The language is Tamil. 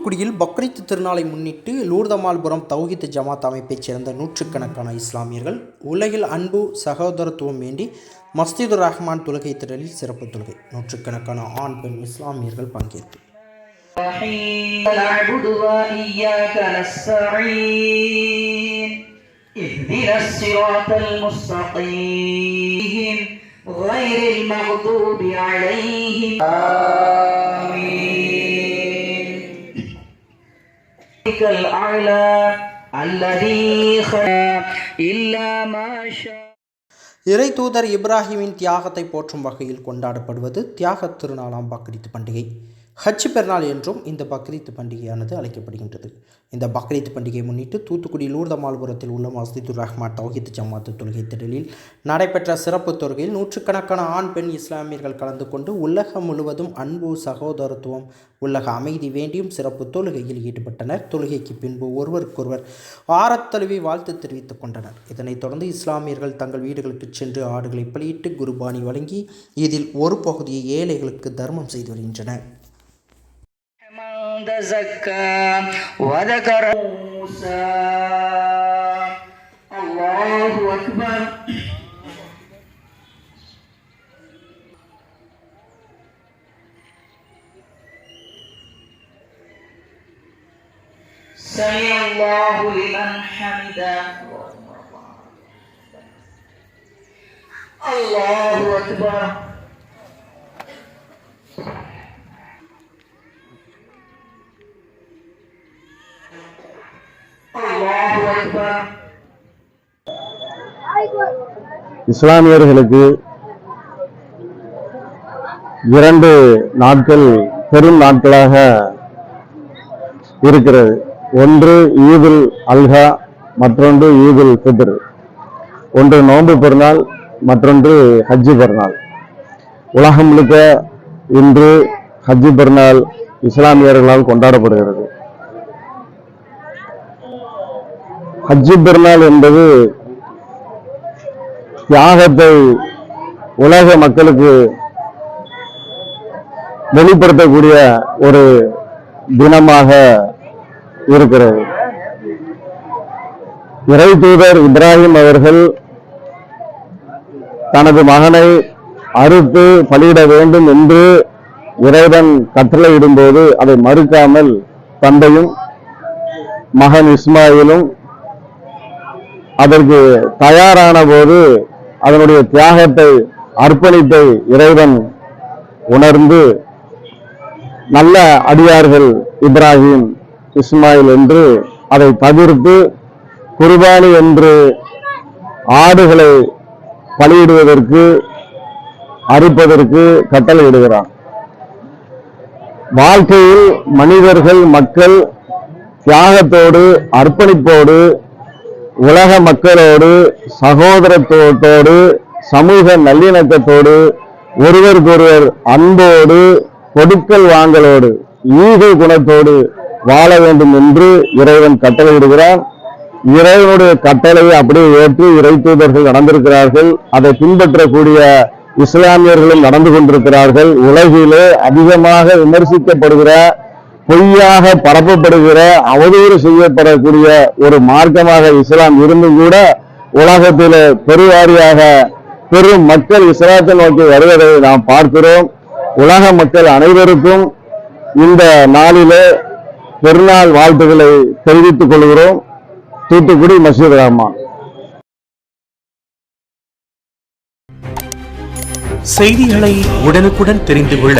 தூத்துக்குடியில் பக்ரீத் திருநாளை முன்னிட்டு லூர்தமால்புரம் தௌஹித் ஜமாத் அமைப்பைச் சேர்ந்த நூற்றுக்கணக்கான இஸ்லாமியர்கள் உலகில் அன்பு சகோதரத்துவம் வேண்டி மஸ்ஜிதுர் ரஹ்மான் தொழுகை திடலில் சிறப்பு தொழுகை நூற்றுக்கணக்கான ஆண் பெண் இஸ்லாமியர்கள் பங்கேற்பு الرحيم نعبد وإياك نستعين اهدنا الصراط المستقيم غير المغضوب عليهم آمين الأعلى الذي خلق إلا ما شاء இறை தூதர் இப்ராஹிமின் தியாகத்தை போற்றும் வகையில் கொண்டாடப்படுவது தியாகத் திருநாளாம் பக்ரீத் பண்டிகை ஹஜ் பெருநாள் என்றும் இந்த பக்ரீத் பண்டிகையானது அழைக்கப்படுகின்றது. இந்த பக்ரீத் பண்டிகையை முன்னிட்டு தூத்துக்குடி லூர்தமால்புரத்தில் உள்ள மஸ்ஜிதுர் ரஹ்மான் தௌஹித் ஜமாத்து தொழுகை திடலில் நடைபெற்ற சிறப்பு தொழுகையில் நூற்றுக்கணக்கான ஆண் பெண் இஸ்லாமியர்கள் கலந்து கொண்டு உலகம் முழுவதும் அன்பு சகோதரத்துவம் உலக அமைதி வேண்டியும் சிறப்பு தொழுகையில் ஈடுபட்டனர். தொழுகைக்கு பின்பு ஒருவருக்கொருவர் ஆரத்தழுவி வாழ்த்து தெரிவித்துக் கொண்டனர். இதனைத் தொடர்ந்து இஸ்லாமியர்கள் தங்கள் வீடுகளுக்கு சென்று ஆடுகளை பலியிட்டு குருபானி வழங்கி இதில் ஒரு பகுதியை ஏழைகளுக்கு தர்மம் செய்து வருகின்றனர். تزكى وذكر موسى الله أكبر سمع الله لمن حمده الله أكبر இஸ்லாமியர்களுக்கு இரண்டு நாட்கள் பெரும் நாட்களாக இருக்கிறது. ஒன்று ஈதுல் அல்ஹா மற்றொன்று ஈதுல் ஃபித்ர். ஒன்று நோன்பு பெருநாள் மற்றொன்று ஹஜ்ஜி பெருநாள். உலகம் முழுக்க இன்று ஹஜ்ஜி பெருநாள் இஸ்லாமியர்களால் கொண்டாடப்படுகிறது. ஹஜ்ஜு பெருநாள் என்பது தியாகத்தை உலக மக்களுக்கு வெளிப்படுத்தக்கூடிய ஒரு தினமாக இருக்கிறது. இறை தூதர் இப்ராஹிம் அவர்கள் தனது மகனை அறுத்து பலியிட வேண்டும் என்று இறைவன் கட்டளையிடும்போது அதை மறுக்காமல் தந்தையும் மகன் இஸ்மாயிலும் அதற்கு தயாரான போது அதனுடைய தியாகத்தை அர்ப்பணித்தை இறைவன் உணர்ந்து நல்ல அடியார்கள் இப்ராஹிம் இஸ்மாயில் என்று அதை தவிர்த்து குர்பானி என்று ஆடுகளை பலியிடுவதற்கு அறுப்பதற்கு கட்டளையிடுகிறான். வாழ்க்கையில் மனிதர்கள் மக்கள் தியாகத்தோடு அர்ப்பணிப்போடு உலக மக்களோடு சகோதரத்துவத்தோடு சமூக நல்லிணக்கத்தோடு ஒருவருக்கொருவர் அன்போடு கொடுக்கல் வாங்கலோடு ஈகை குணத்தோடு வாழ வேண்டும் என்று இறைவன் கட்டளையிடுகிறான். இறைவனுடைய கட்டளையை அப்படியே ஏற்று இறை தூதர்கள் நடந்திருக்கிறார்கள். அதை பின்பற்றக்கூடிய இஸ்லாமியர்களும் நடந்து கொண்டிருக்கிறார்கள். உலகிலே அதிகமாக விமர்சிக்கப்படுகிற பொய்யாக பரப்பப்படுகிற அவதூறு செய்யப்படக்கூடிய ஒரு மார்க்கமாக இஸ்லாம் இருந்தும் கூட உலகத்தில் பெருவாரியாக பெரும் மக்கள் இஸ்லாத்தை நோக்கி வருவதை நாம் பார்க்கிறோம். உலக மக்கள் அனைவருக்கும் இந்த நாளிலே பெருநாள் வாழ்த்துக்களை தெரிவித்துக் கொள்கிறோம். தூத்துக்குடி மசீத் ரஹ்மான். செய்திகளை உடனுக்குடன் தெரிந்து கொள்ள